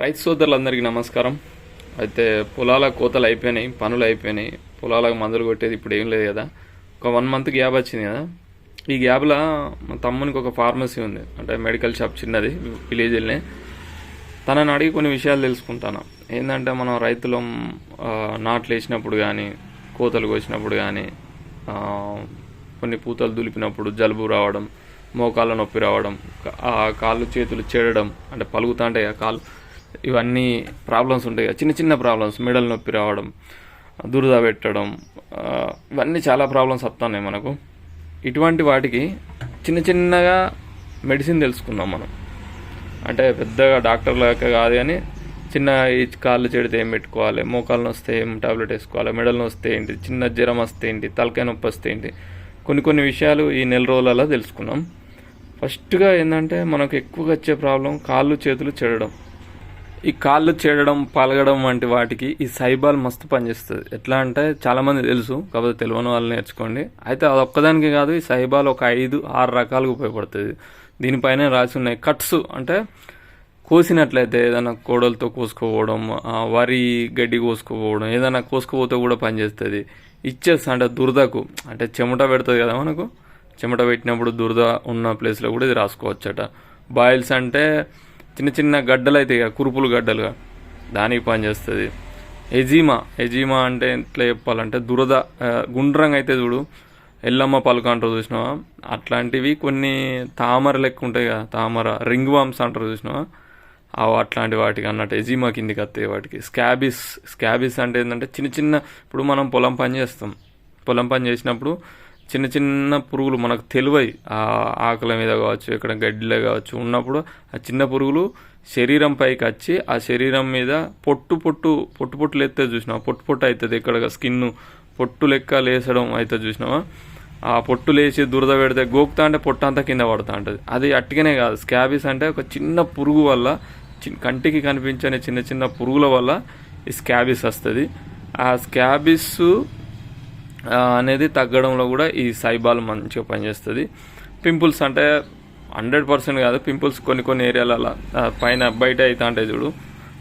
రైతు సోదరులందరికీ నమస్కారం. అయితే పొలాల కోతలు అయిపోయినాయి పనులు అయిపోయినాయి. పొలాలకు మందులు కొట్టేది ఇప్పుడు ఏం లేదు కదా. ఒక వన్ మంత్ గ్యాప్ వచ్చింది కదా. ఈ గ్యాప్లో మా తమ్మునికి ఒక ఫార్మసీ ఉంది. అంటే మెడికల్ షాప్ చిన్నది విలేజ్లోనే తనని అడిగి కొన్ని విషయాలు తెలుసుకుంటాను. ఏంటంటే మనం రైతులం నాట్లు వేసినప్పుడు కానీ కోతలు కోసినప్పుడు కానీ కొన్ని పూతలు దులిపినప్పుడు జలుబు రావడం మోకాళ్ళ నొప్పి రావడం ఆ కాళ్ళు చేతులు చెడడం అంటే పలుగుతా ఉంటాయి ఆ కాళ్ళు. ఇవన్నీ ప్రాబ్లమ్స్ ఉంటాయి చిన్న చిన్న ప్రాబ్లమ్స్ మెడల్ నొప్పి రావడం దురద పెట్టడం ఇవన్నీ చాలా ప్రాబ్లమ్స్ వస్తున్నాయి మనకు. ఇటువంటి వాటికి చిన్న చిన్నగా మెడిసిన్ తెలుసుకుందాం మనం. అంటే పెద్దగా డాక్టర్ లెక్క కాదు కానీ చిన్న ఈ కాళ్ళు చెడితే ఏం పెట్టుకోవాలి మోకాళ్ళు వస్తే ఏం టాబ్లెట్ వేసుకోవాలి మెడల్ వస్తే ఏంటి చిన్న జ్వరం వస్తే ఏంటి తలకాయ నొప్పి వస్తే ఏంటి కొన్ని కొన్ని విషయాలు ఈ నెల రోజులలో తెలుసుకున్నాం ఫస్ట్గా ఏంటంటే మనకు ఎక్కువగా వచ్చే ప్రాబ్లం కాళ్ళు చేతులు చెడడం. ఈ కాళ్ళు చేడడం పలగడం వంటి వాటికి ఈ సైబాల్ మస్తు పనిచేస్తుంది. ఎట్లా అంటే చాలామంది తెలుసు కాకపోతే తెలియని వాళ్ళు నేర్చుకోండి. అయితే అది ఒక్కదానికి కాదు ఈ సైబాల్ ఒక ఐదు ఆరు రకాలుగా ఉపయోగపడుతుంది. దీనిపైన రాసి ఉన్నాయి. కట్స్ అంటే కోసినట్లయితే ఏదైనా కోడలతో కోసుకోవడం ఆ, వరి గడ్డి కోసుకోపోవడం ఏదైనా కోసుకోపోతే కూడా పనిచేస్తుంది. ఇచ్చేస్తా అంటే దురదకు అంటే చెమట పెడుతుంది కదా మనకు. చెమట పెట్టినప్పుడు దురద ఉన్న ప్లేస్లో కూడా ఇది రాసుకోవచ్చట. బాయిల్స్ అంటే చిన్న చిన్న గడ్డలు అయితే కురుపులు గడ్డలుగా దానికి పనిచేస్తుంది ఎజీమా ఎజీమా అంటే ఎట్లా చెప్పాలంటే దురద గుండ్రంగా అయితే చూడు. ఎల్లమ్మ పలుక అంటారు చూసినావా? అట్లాంటివి కొన్ని తామర లెక్క ఉంటాయి కదా తామర రింగ్ వామ్స్ అంటారు చూసినావా? అవి అట్లాంటి వాటికి అన్నట్టు ఎజిమా కిందికి వస్తాయి వాటికి. స్కాబిస్ స్కాబిస్ అంటే ఏంటంటే చిన్న చిన్న ఇప్పుడు మనం పొలం పని చేస్తాం. పొలం పని చేసినప్పుడు చిన్న చిన్న పురుగులు మనకు తెలివై ఆ ఆకుల మీద కావచ్చు ఇక్కడ గడ్డిలో కావచ్చు ఉన్నప్పుడు ఆ చిన్న పురుగులు శరీరం పైకి వచ్చి ఆ శరీరం మీద పొట్టు పొట్టు పొట్టు పొట్టు లేస్తే చూసినావా? పొట్టు పొట్టు అవుతుంది ఇక్కడ స్కిన్ పొట్టు లెక్క లేసడం అయితే చూసినావా? ఆ పొట్టు లేచి దురద పెడితే గోకుతా అంటే పొట్టు అంతా కింద పడుతూ ఉంటుంది అది అట్టుగానే కాదు. స్కాబీస్ అంటే ఒక చిన్న పురుగు వల్ల చి- కంటికి కనిపించని చిన్న చిన్న పురుగుల వల్ల ఈ స్కాబిస్ వస్తుంది. ఆ స్కాబీస్ అనేది తగ్గడంలో కూడా ఈ సైబాల్ మంచిగా పనిచేస్తుంది. పింపుల్స్ అంటే హండ్రెడ్ పర్సెంట్ కాదు పింపుల్స్ కొన్ని కొన్ని ఏరియాలలో పైన బయట అవుతా అంటే చూడు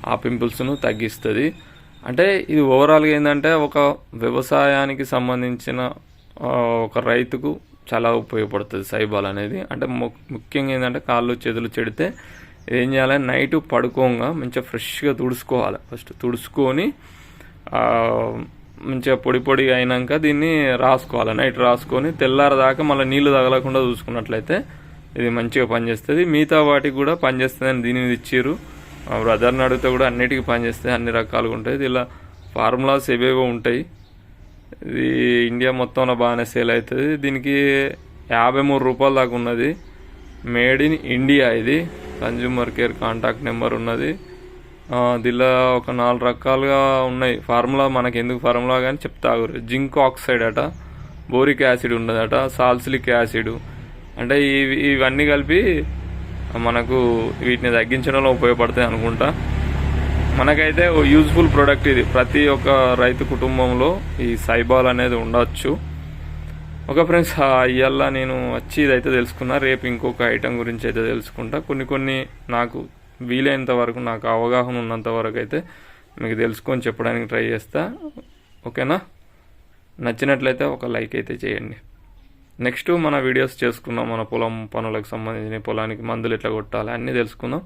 ఆ పింపుల్స్ను తగ్గిస్తుంది. అంటే ఇది ఓవరాల్గా ఏంటంటే ఒక వ్యవసాయానికి సంబంధించిన ఒక రైతుకు చాలా ఉపయోగపడుతుంది సైబాల్ అనేది. అంటే ము- ముఖ్యంగా ఏంటంటే కాళ్ళు చేతులు చెడితే ఏం చేయాలి? నైట్ పడుకోగా మంచిగా ఫ్రెష్గా తుడుచుకోవాలి. ఫస్ట్ తుడుచుకొని మంచిగా పొడి పొడి అయినాక దీన్ని రాసుకోవాలి. నైట్ రాసుకొని తెల్లారదాకా మళ్ళీ నీళ్ళు తగలకుండా చూసుకున్నట్లయితే ఇది మంచిగా పనిచేస్తుంది. మిగతా వాటికి కూడా పనిచేస్తుందని దీని మీద ఇచ్చారు. మా బ్రదర్ని అడిగితే కూడా అన్నిటికీ పనిచేస్తాయి అన్ని రకాలుగా ఉంటాయి. ఇలా ఫార్ములాస్ ఏవేవో ఉంటాయి. ఇది ఇండియా మొత్తంలో బాగానే సేల్ అవుతుంది. దీనికి యాభై మూడు రూపాయల దాకా ఉన్నది. మేడ్ ఇన్ ఇండియా ఇది. కన్జ్యూమర్ కేర్ కాంటాక్ట్ నెంబర్ ఉన్నది. దీనిలో ఒక నాలుగు రకాలుగా ఉన్నాయి. ఫార్ములా మనకి ఎందుకు ఫార్ములా కానీ చెప్తాగు జింక్ ఆక్సైడ్ అట బోరిక్ యాసిడ్ ఉండదట సాల్సిలిక్ యాసిడ్. అంటే ఇవి ఇవన్నీ కలిపి మనకు వీటిని తగ్గించడంలో ఉపయోగపడతాయి అనుకుంటా. మనకైతే ఓ యూజ్ఫుల్ ప్రోడక్ట్ ఇది. ప్రతి ఒక్క రైతు కుటుంబంలో ఈ సైబాల్ అనేది ఉండొచ్చు. ఒక ఫ్రెండ్స్ ఇవాళ నేను వచ్చి ఇదైతే తెలుసుకున్నా. రేపు ఇంకొక ఐటెం గురించి అయితే తెలుసుకుంటా. కొన్ని కొన్ని నాకు వీలైనంత వరకు నాకు అవగాహన ఉన్నంత వరకు అయితే మీకు తెలుసుకొని చెప్పడానికి ట్రై చేస్తా. ఓకేనా? నచ్చినట్లయితే ఒక లైక్ అయితే చేయండి. నెక్స్ట్ మన వీడియోస్ చేసుకుందాం మన పొలం పనులకు సంబంధించిన పొలానికి మందులు ఎట్లా కొట్టాలి అన్నీ తెలుసుకుందాం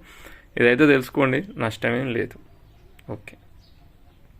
ఇదైతే తెలుసుకోండి. నష్టమేం లేదు. ఓకే.